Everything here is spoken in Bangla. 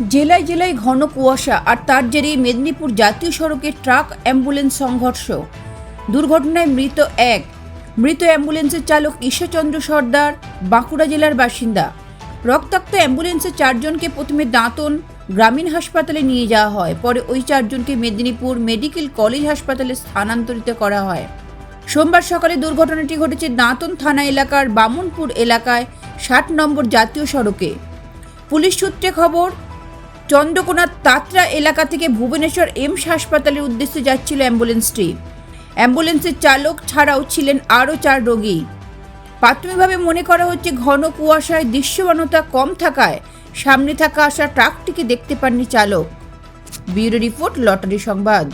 জেলায় জেলায় ঘন কুয়াশা আর তার জেরে মেদিনীপুর জাতীয় সড়কে ট্রাক অ্যাম্বুলেন্স সংঘর্ষ। দুর্ঘটনায় মৃত এক। মৃত অ্যাম্বুলেন্সের চালক ঈশ্বরচন্দ্র সর্দার, বাঁকুড়া জেলার বাসিন্দা। রক্তাক্ত অ্যাম্বুলেন্সের চারজনকে প্রথমে দাঁতন গ্রামীণ হাসপাতালে নিয়ে যাওয়া হয়, পরে ওই চারজনকে মেদিনীপুর মেডিকেল কলেজ হাসপাতালে স্থানান্তরিত করা হয়। সোমবার সকালে দুর্ঘটনাটি ঘটেছে দাঁতন থানা এলাকার বামনপুর এলাকায় ষাট নম্বর জাতীয় সড়কে। পুলিশ সূত্রে খবর চন্দ্রকোনা তাতরা এলাকা থেকে ভুবনেশ্বর এমস হাসপাতালের উদ্দেশ্যে যাচ্ছিল অ্যাম্বুলেন্সটি। অ্যাম্বুলেন্সের চালক ছাড়াও ছিলেন আরও চার রোগী। প্রাথমিকভাবে মনে করা হচ্ছে ঘন কুয়াশায় দৃশ্যমানতা কম থাকায় সামনে থাকা আসা ট্রাকটিকে দেখতে পাননি চালক। ব্যুরো রিপোর্ট লটারি সংবাদ।